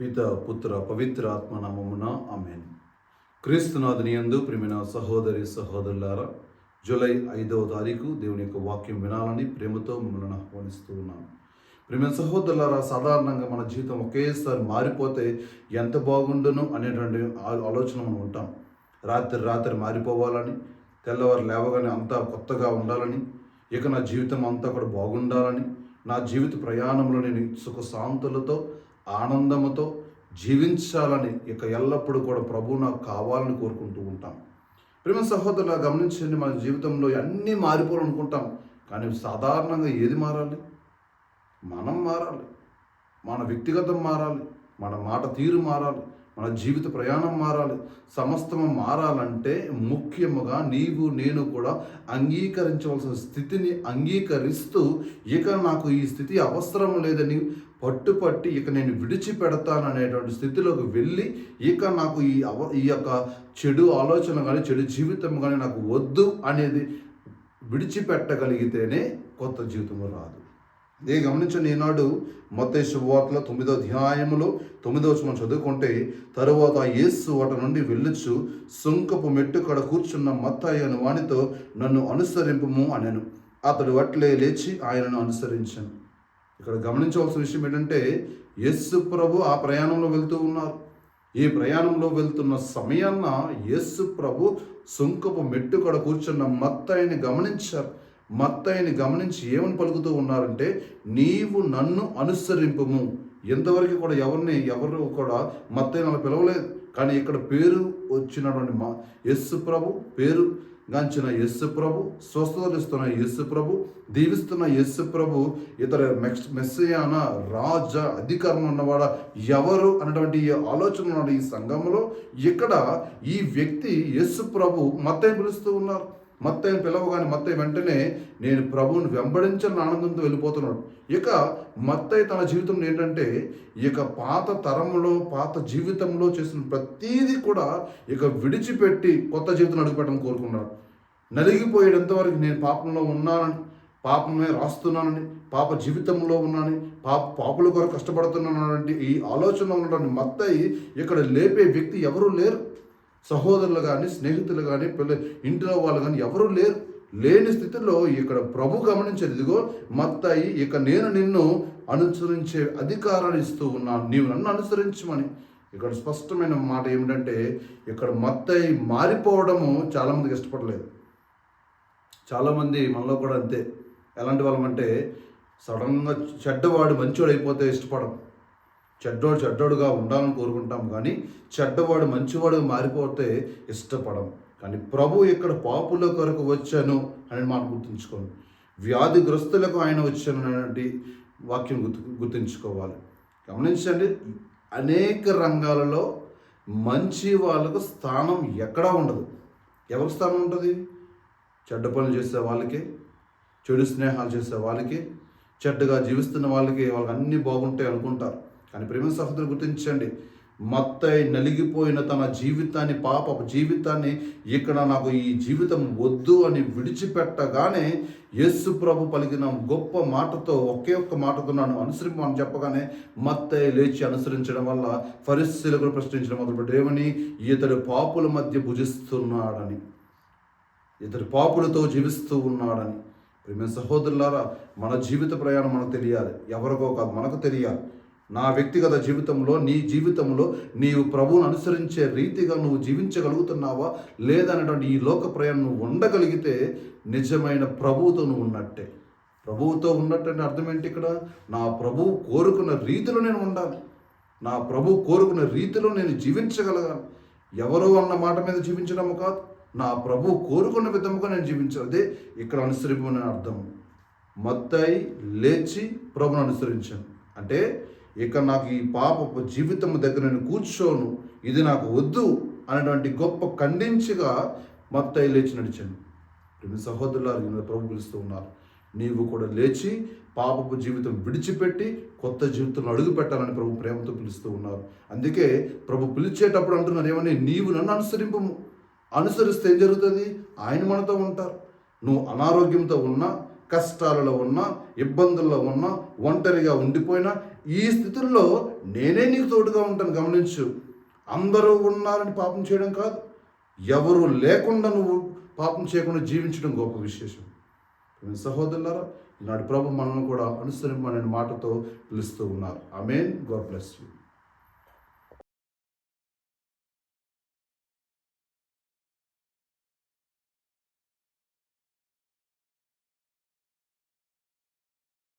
పిత పుత్ర పవిత్ర ఆత్మనామమున ఆమెన్. క్రీస్తునాథుని యందు ప్రేమిన సహోదరి సహోదరులారా జూలై ఐదవ తారీఖు దేవుని యొక్క వాక్యం వినాలని ప్రేమతో మిమ్మల్ని ఆహ్వానిస్తూ ఉన్నాను. ప్రేమ సహోదరులారా సాధారణంగా మన జీవితం ఒకేసారి మారిపోతే ఎంత బాగుండును అనేటువంటి ఆలోచన మనం ఉంటాం. రాత్రి రాత్రి మారిపోవాలని తెల్లవారు లేవగానే అంతా కొత్తగా ఉండాలని ఇక నా జీవితం అంతా కూడా బాగుండాలని నా జీవిత ప్రయాణంలో నేను సుఖశాంతులతో ఆనందముతో జీవించాలని ఇక ఎల్లప్పుడూ కూడా ప్రభు నాకు కావాలని కోరుకుంటూ ఉంటాం. ప్రేమ సహోదరుల గమనించండి మన జీవితంలో అన్నీ మారిపోవాలనుకుంటాం కానీ సాధారణంగా ఏది మారాలి? మనం మారాలి. మన వ్యక్తిగతం మారాలి. మన మాట తీరు మారాలి. మన జీవిత ప్రయాణం మారాలి సమస్తము మారాలంటే ముఖ్యముగా నీవు నేను కూడా అంగీకరించవలసిన స్థితిని అంగీకరిస్తూ ఇక నాకు ఈ స్థితి అవసరం లేదని పట్టుపట్టి ఇక నేను విడిచిపెడతాను అనేటువంటి స్థితిలోకి వెళ్ళి ఇక నాకు ఈ అవ ఈ యొక్క చెడు ఆలోచన కానీ చెడు జీవితం కానీ నాకు వద్దు అనేది విడిచిపెట్టగలిగితేనే కొత్త జీవితం రాదు. ఇదే గమనించండి ఈనాడు మొత్త శుభవార్తలో తొమ్మిదో అధ్యాయములో తొమ్మిదో మనం చదువుకుంటే తరువాత యేసు వాటి నుండి వెళ్ళొచ్చు సుంకపు మెట్టు కడ కూర్చున్న మత్తాయి అని వానితో నన్ను అనుసరింపము అనను. అతడు వట్లే లేచి ఆయనను అనుసరించాను. ఇక్కడ గమనించవలసిన విషయం ఏంటంటే యేసు ప్రభు ఆ ప్రయాణంలో వెళ్తూ ఉన్నారు. ఈ ప్రయాణంలో వెళ్తున్న సమయాన్న యేసు ప్రభు సుంకపు మెట్టు కడ కూర్చున్న మత్తాయిని గమనించారు. మత్తయ్యని గమనించి ఏమని పలుకుతూ ఉన్నారంటే నీవు నన్ను అనుసరింపము. ఎంతవరకు కూడా ఎవరిని ఎవరు కూడా మత్తయ్య అలా పిలవలేదు. కానీ ఇక్కడ పేరు వచ్చినటువంటి మా యస్సు ప్రభు పేరు గాంచిన యస్సు ప్రభు స్వస్థతలిస్తున్న యస్సు ప్రభు దీవిస్తున్న యస్సు ప్రభు ఇతర మెక్స్ మెస్సయాన రాజ అధికారం ఉన్నవాడ ఎవరు అన్నటువంటి ఆలోచన ఉన్న ఈ సంఘంలో ఇక్కడ ఈ వ్యక్తి యస్సు ప్రభు మత్తయ్య పిలుస్తూ ఉన్నారు. మత్తయ్యను పిలవగానే మత్తయ్య వెంటనే నేను ప్రభువుని వెంబడించని ఆనందంతో వెళ్ళిపోతున్నాడు. ఇక మత్తయ్య తన జీవితంలో ఏంటంటే ఇక పాత తరంలో పాత జీవితంలో చేసిన ప్రతీది కూడా ఇక విడిచిపెట్టి కొత్త జీవితం అడుగుపెట్టడం కోరుకున్నాడు. నలిగిపోయేంతవరకు నేను పాపంలో ఉన్నానని పాపమే రాస్తున్నానని పాప జీవితంలో ఉన్నానని పాప పాపుల కొరకు కష్టపడుతున్నానంటే ఈ ఆలోచన ఉన్నటువంటి మత్తయి ఇక్కడ లేపే వ్యక్తి ఎవరూ లేరు. సహోదరులు కానీ స్నేహితులు కానీ పిల్ల ఇంట్లో వాళ్ళు కానీ ఎవరూ లేరు. లేని స్థితిలో ఇక్కడ ప్రభు గమనించేది ఇదిగో మత్తాయి ఇక నేను నిన్ను అనుసరించే అధికారాన్ని ఇస్తూ ఉన్నాను. నీవు నన్ను అనుసరించమని. ఇక్కడ స్పష్టమైన మాట ఏమిటంటే ఇక్కడ మత్తాయి మారిపోవడము చాలామందికి ఇష్టపడలేదు. చాలామంది మనలో కూడా అంతే. ఎలాంటి వాళ్ళమంటే సడన్గా చెడ్డవాడు మంచివాడు అయిపోతే ఇష్టపడం చెడ్డోడు చెడ్డోడుగా ఉండాలని కోరుకుంటాం కానీ చెడ్డవాడు మంచివాడు మారిపోతే ఇష్టపడం. కానీ ప్రభు ఇక్కడ పాపుల కొరకు వచ్చాను అని మనం గుర్తుంచుకోండి. వ్యాధిగ్రస్తులకు ఆయన వచ్చాను అనేటువంటి వాక్యం గుర్తు గుర్తుంచుకోవాలి. గమనించండి అనేక రంగాలలో మంచి వాళ్ళకు స్థానం ఎక్కడా ఉండదు. ఎవరికి స్థానం ఉంటుంది? చెడ్డ పనులు చేసే వాళ్ళకి చెడు స్నేహాలు చేసే వాళ్ళకి చెడ్డగా జీవిస్తున్న వాళ్ళకి వాళ్ళకి అన్నీ బాగుంటాయి అనుకుంటారు. కానీ ప్రేమ సహోదరు గుర్తించండి. మత్తై నలిగిపోయిన తన జీవితాన్ని పాప జీవితాన్ని ఇక్కడ నాకు ఈ జీవితం వద్దు అని విడిచిపెట్టగానే యేసు ప్రభు పలికిన గొప్ప మాటతో ఒకే ఒక్క మాటతో నన్ను అనుసరింపమని చెప్పగానే మత్తయ్య లేచి అనుసరించడం వల్ల పరిస్థితులకు ప్రశ్నించడం మొదలుపెట్టి ఏమని ఇతడు పాపుల మధ్య భుజిస్తున్నాడని ఇతడు పాపులతో జీవిస్తూ ఉన్నాడని. ప్రేమ సహోదరులారా మన జీవిత ప్రయాణం మనకు తెలియాలి. ఎవరికో కాదు మనకు తెలియాలి. నా వ్యక్తిగత జీవితంలో నీ జీవితంలో నీవు ప్రభువును అనుసరించే రీతిగా నువ్వు జీవించగలుగుతున్నావా? లేదనేటువంటి ఈ లోక ప్రయాణం నువ్వు ఉండగలిగితే నిజమైన ప్రభువుతో నువ్వు ఉన్నట్టే. ప్రభువుతో ఉన్నట్టు అర్థం ఏంటి ఇక్కడ? నా ప్రభువు కోరుకున్న రీతిలో నేను ఉండాలి. నా ప్రభు కోరుకున్న రీతిలో నేను జీవించగలగాలి. ఎవరో అన్న మాట మీద జీవించడము కాదు. నా ప్రభు కోరుకున్న విధముగా నేను జీవించాలి. అదే ఇక్కడ అనుసరింపని అర్థం. మత్తాయి లేచి ప్రభుని అనుసరించాను. అంటే ఇక నాకు ఈ పాప జీవితం దగ్గర నేను కూర్చోను ఇది నాకు వద్దు అనేటువంటి గొప్ప ఖండించిగా మత్తయి లేచి నడిచాను. రెండు సహోదరులారు ఈయన ప్రభు పిలుస్తూ ఉన్నారు. నీవు కూడా లేచి పాపపు జీవితం విడిచిపెట్టి కొత్త జీవితంలో అడుగు పెట్టాలని ప్రభు ప్రేమతో పిలుస్తూ ఉన్నారు. అందుకే ప్రభు పిలిచేటప్పుడు అంటున్నారు ఏమని? నీవు నన్ను అనుసరింపము. అనుసరిస్తే ఏం జరుగుతుంది? ఆయన మనతో ఉంటారు. నువ్వు అనారోగ్యంతో ఉన్నా కష్టాలలో ఉన్నా ఇబ్బందుల్లో ఉన్నా ఒంటరిగా ఉండిపోయినా ఈ స్థితుల్లో నేనే నీకు తోడుగా ఉంటాను గమనించు. అందరూ ఉన్నారని పాపం చేయడం కాదు. ఎవరు లేకుండా నువ్వు పాపం చేయకుండా జీవించడం గొప్ప విశేషం. సహోదరులారా ఈనాడు ప్రభు మనల్ని కూడా అనుసరింపనే మాటతో పిలుస్తూ ఉన్నారు అమేన్ గాడ్ బ్లెస్ యూ.